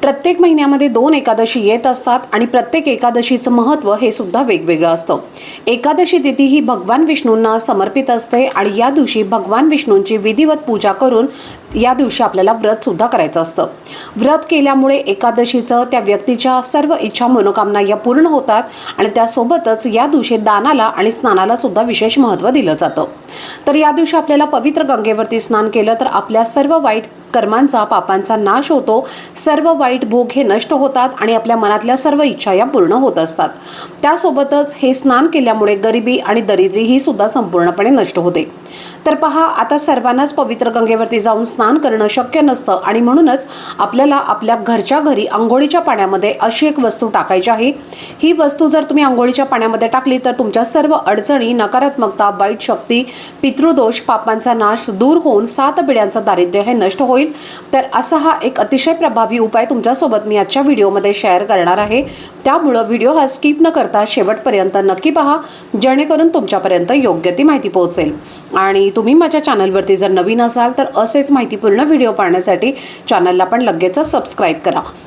प्रत्येक महिन्यामध्ये दोन एकादशी येत असतात आणि प्रत्येक एकादशीचं महत्त्व हे सुद्धा वेगवेगळं असतं. एकादशी तिथी ही भगवान विष्णूंना समर्पित असते आणि या दिवशी भगवान विष्णूंची विधिवत पूजा करून या दिवशी आपल्याला व्रत सुद्धा करायचं असतं. व्रत केल्यामुळे एकादशीचं त्या व्यक्तीच्या सर्व इच्छा मनोकामना या पूर्ण होतात आणि त्यासोबतच या दिवशी दानाला आणि स्नानाला सुद्धा विशेष महत्त्व दिलं जातं. तर या दिवशी आपल्याला पवित्र गंगेवरती स्नान केलं तर आपल्या सर्व वाईट कर्मांचा पापांचा नाश होतो. सर्व वाईट भोग हे नष्ट होतात आणि आपल्या मनातल्या सर्व इच्छा या पूर्ण होत असतात. त्यासोबतच हे स्नान केल्यामुळे गरिबी आणि दरिद्री ही सुद्धा संपूर्णपणे नष्ट होते. तर पहा आता सर्वांनाच पवित्र गंगेवरती जाऊन स्नान करणं शक्य नसतं आणि म्हणूनच आपल्याला आपल्या घरच्या घरी आंघोळीच्या पाण्यामध्ये अशी एक वस्तू टाकायची आहे. ही वस्तू जर तुम्ही आंघोळीच्या पाण्यामध्ये टाकली तर तुमच्या सर्व अडचणी नकारात्मकता वाईट शक्ती पितृदोष पापांचा नाश दूर होऊन सात पिढ्यांचं दारिद्र्य हे नष्ट होईल. तर असा हा एक अतिशय प्रभावी उपाय तुमच्यासोबत मी आजच्या व्हिडिओमध्ये शेअर करणार आहे. त्यामुळं व्हिडिओ हा स्किप न करता शेवटपर्यंत नक्की पहा जेणेकरून तुमच्यापर्यंत योग्य ती माहिती पोहोचेल. आणि तुम्ही माझ्या चॅनलवरती जर नवीन असाल तर असेच माहितीपूर्ण व्हिडिओ पाहण्यासाठी चॅनलला पण लगेचच सबस्क्राईब करा.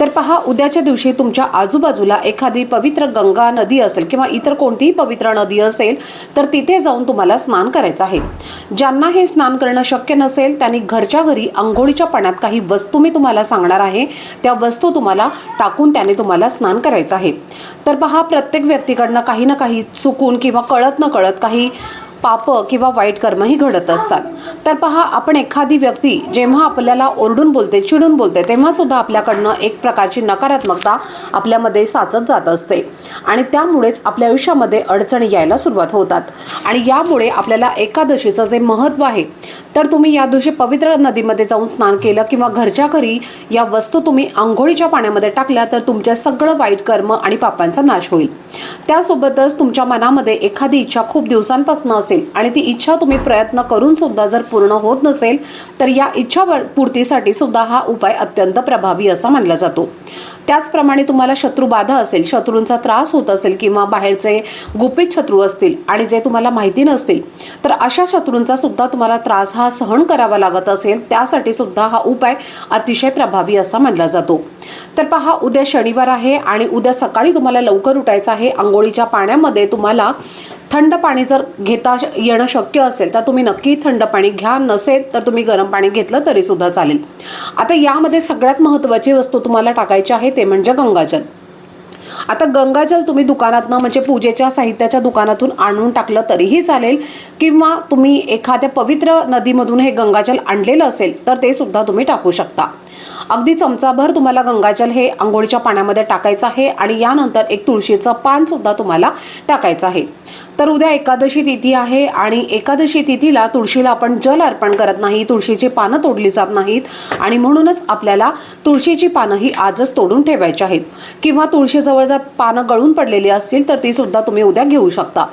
तर पहा उद्याच्या दिवशी तुमच्या आजूबाजूला एखादी पवित्र गंगा नदी असेल किंवा इतर कोणतीही पवित्र नदी असेल तर तिथे जाऊन तुम्हाला स्नान करायचं आहे. ज्यांना हे स्नान करणं शक्य नसेल त्यांनी घरच्या घरी आंघोळीच्या पाण्यात काही वस्तू मी तुम्हाला सांगणार आहे. त्या वस्तू तुम्हाला टाकून त्याने तुम्हाला स्नान करायचं आहे. तर पहा प्रत्येक व्यक्तीकडनं काही ना काही चुकून किंवा कळत न कळत काही पाप किंवा वाईट कर्मही घडत असतात. तर पहा आपण एखादी व्यक्ती जेव्हा आपल्याला ओरडून बोलते चिडून बोलते तेव्हा सुद्धा आपल्याकडनं एक प्रकारची नकारात्मकता आपल्यामध्ये साचत जात असते. आणि त्यामुळेच आपल्या आयुष्यामध्ये अडचणी यायला सुरुवात होतात. आणि यामुळे आपल्याला एकादशीचं जे महत्त्व आहे तर तुम्ही या दिवशी पवित्र नदीमध्ये जाऊन स्नान केलं किंवा घरच्या घरी या वस्तू तुम्ही आंघोळीच्या पाण्यामध्ये टाकल्या तर तुमच्या सगळं वाईट कर्म आणि पापांचा नाश होईल. त्यासोबतच तुमच्या मनामध्ये एखादी इच्छा खूप दिवसांपासून असेल आणि ती इच्छा तुम्ही प्रयत्न करून सुद्धा जर पूर्ण होत नसेल तर या इच्छा पूर्तीसाठी सुद्धा हा उपाय अत्यंत प्रभावी असा मानला जातो. त्याचप्रमाणे तुम्हाला शत्रुबाधा असेल शत्रूंचा त्रास होत असेल किंवा बाहेरचे गुपित शत्रू असतील आणि जे तुम्हाला माहिती नसतील तर अशा शत्रूंचा सुद्धा तुम्हाला त्रास हा सहन करावा लागत असेल त्यासाठी सुद्धा हा उपाय अतिशय प्रभावी असा मानला जातो. तर पहा उद्या शनिवार आहे आणि उद्या सकाळी तुम्हाला लवकर उठायचं आहे. आंघोळीच्या पाण्यामध्ये तुम्हाला थंड पाणी जर घेता श- येणं शक्य असेल तर तुम्ही नक्की थंड पाणी घ्या. नसेल तर तुम्ही गरम पाणी घेतलं तरी सुद्धा चालेल. आता यामध्ये सगळ्यात महत्त्वाची वस्तू तुम्हाला टाकायची आहे ते म्हणजे गंगाजल. आता गंगाजल तुम्ही दुकानातनं म्हणजे पूजेच्या साहित्याच्या दुकानातून आणून टाकलं तरीही चालेल किंवा तुम्ही एखाद्या पवित्र नदीमधून हे गंगाजल आणलेलं असेल तर ते सुद्धा तुम्ही टाकू शकता. अगदी चमचाभर तुम्हाला गंगाजल हे आंघोळीच्या पाण्यामध्ये टाकायचं आहे आणि यानंतर एक तुळशीचं पान सुद्धा तुम्हाला टाकायचं आहे. तर उद्या एकादशी तिथी आहे आणि एकादशी तिथीला तुळशीला आपण जल अर्पण करत नाही तुळशीची पानं तोडली जात नाहीत आणि म्हणूनच आपल्याला तुळशीची पानं ही आजच तोडून ठेवायची आहेत. किंवा तुळशीजवळ जर पानं गळून पडलेली असतील तर ती सुद्धा तुम्ही उद्या घेऊ शकता.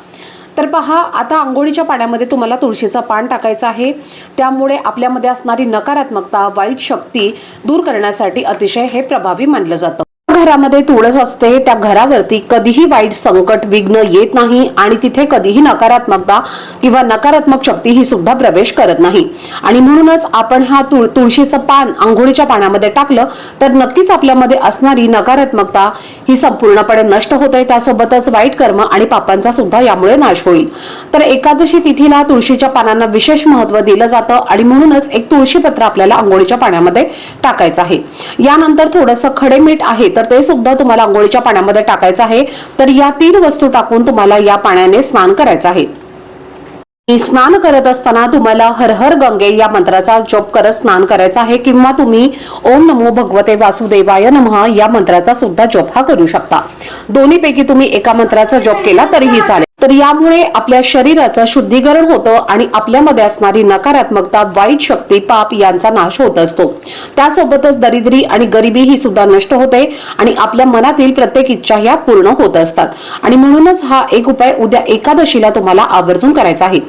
तर पहा आता आंघोळीच्या पाण्यामध्ये तुम्हाला तुळशीचं पान टाकायचं आहे. त्यामुळे आपल्यामध्ये असणारी नकारात्मकता वाईट शक्ती दूर करण्यासाठी अतिशय हे प्रभावी मानलं जातं. घरामध्ये तुळस असते त्या घरावरती कधीही वाईट संकट विघ्न येत नाही आणि तिथे कधीही नकारात्मकता किंवा नकारात्मक शक्ती ही सुद्धा प्रवेश करत नाही. आणि म्हणूनच आपण हा तुळ तुळशीचं पान आंघोळीच्या पाण्यामध्ये टाकलं तर नक्कीच आपल्यामध्ये असणारी नकारात्मकता ही संपूर्णपणे नष्ट होते त्यासोबतच वाईट कर्म आणि पापांचा सुद्धा यामुळे नाश होईल. तर एकादशी तिथीला तुळशीच्या पानांना विशेष महत्त्व दिलं जातं आणि म्हणूनच एक तुळशी पत्र आपल्याला आंघोळीच्या पाण्यामध्ये टाकायचं आहे. यानंतर थोडंसं खडे मीठ आहे तर ते सुद्धा तुम्हाला आंघोळीच्या पाण्यामध्ये टाकायचं आहे. तर या तीन वस्तू टाकून तुम्हाला या पाण्याने स्नान करायचं आहे. स्नान करत असताना तुम्हाला हर हर गंगे या मंत्राचा जप करत स्नान करायचा आहे किंवा तुम्ही ओम नमो भगवते वासुदेवाय नमः या मंत्राचा सुद्धा जप हा करू शकता. दोन्हीपैकी तुम्ही एका मंत्राचा जप केला तरीही चालेल. तर यामुळे आपल्या शरीराचं शुद्धीकरण होतं आणि आपल्यामध्ये असणारी नकारात्मकता वाईट शक्ती पाप यांचा नाश होत असतो. त्यासोबतच दरिद्री आणि गरिबी ही सुद्धा नष्ट होते आणि आपल्या मनातील प्रत्येक इच्छा ह्या पूर्ण होत असतात. आणि म्हणूनच हा एक उपाय उद्या एकादशीला तुम्हाला आवर्जून करायचा आहे.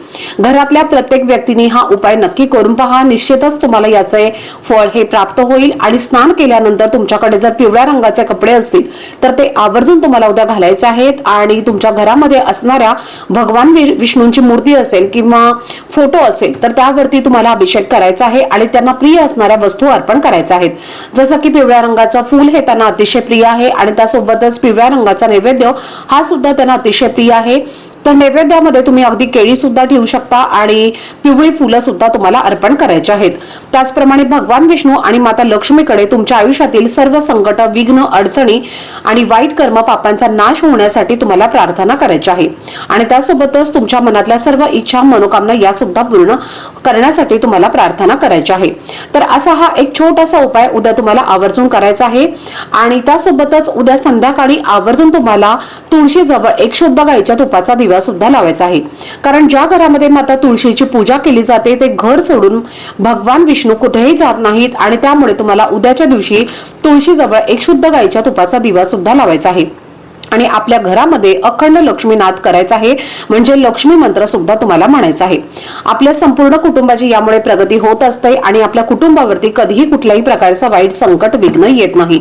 घरातल्या प्रत्येक व्यक्तीने हा उपाय नक्की करून पहा. निश्चितच तुम्हाला याचे फळ हे प्राप्त होईल आणि स्नान केल्यानंतर तुमच्याकडे जर पिवळ्या रंगाचे कपडे असतील तर ते आवर्जून तुम्हाला उद्या घालायचे आहेत आणि तुमच्या घरामध्ये असणार असणाऱ्या भगवान विष्णूंची मूर्ती असेल किंवा फोटो असेल तर त्यावरती तुम्हाला अभिषेक करायचा आहे आणि त्यांना प्रिय असणाऱ्या वस्तू अर्पण करायच्या आहेत. जसं की पिवळ्या रंगाचं फूल हे त्यांना अतिशय प्रिय आहे आणि त्यासोबतच पिवळ्या रंगाचा नैवेद्य हा सुद्धा त्यांना अतिशय प्रिय आहे. तर नैवेद्यामध्ये तुम्ही अगदी केळी सुद्धा ठेवू शकता आणि पिवळी फुलं सुद्धा तुम्हाला अर्पण करायची आहेत. त्याचप्रमाणे भगवान विष्णू आणि माता लक्ष्मीकडे तुमच्या आयुष्यातील सर्व संकट विघ्न अडचणी आणि वाईट कर्म पापांचा नाश होण्यासाठी तुम्हाला प्रार्थना करायची आहे. आणि त्यासोबतच तुमच्या मनातल्या सर्व इच्छा मनोकामना या सुद्धा पूर्ण करण्यासाठी तुम्हाला प्रार्थना करायची आहे. तर असा हा एक छोटासा उपाय उद्या तुम्हाला आवर्जून करायचा आहे. आणि त्यासोबतच उद्या संध्याकाळी आवर्जून तुम्हाला तुळशीजवळ एक शुद्ध गाईच्या तुपाचा दिवा सुद्धा लावायचा आहे. कारण ज्या घरामध्ये माता तुळशीची पूजा केली जाते ते घर सोडून भगवान विष्णू कुठेही जात नाहीत आणि त्यामुळे तुम्हाला उद्याच्या दिवशी तुळशीजवळ एक शुद्ध गाईच्या तुपाचा दिवा सुद्धा लावायचा आहे. आणि आपल्या घरामध्ये अखंड लक्ष्मीनाथ करायचा आहे म्हणजे लक्ष्मी मंत्र सुद्धा तुम्हाला म्हणायचा आहे. आपल्या संपूर्ण कुटुंबाची यामुळे प्रगती होत असते आणि आपल्या कुटुंबावरती कधीही कुठल्याही प्रकारचं वाईट संकट विघ्न येत नाही.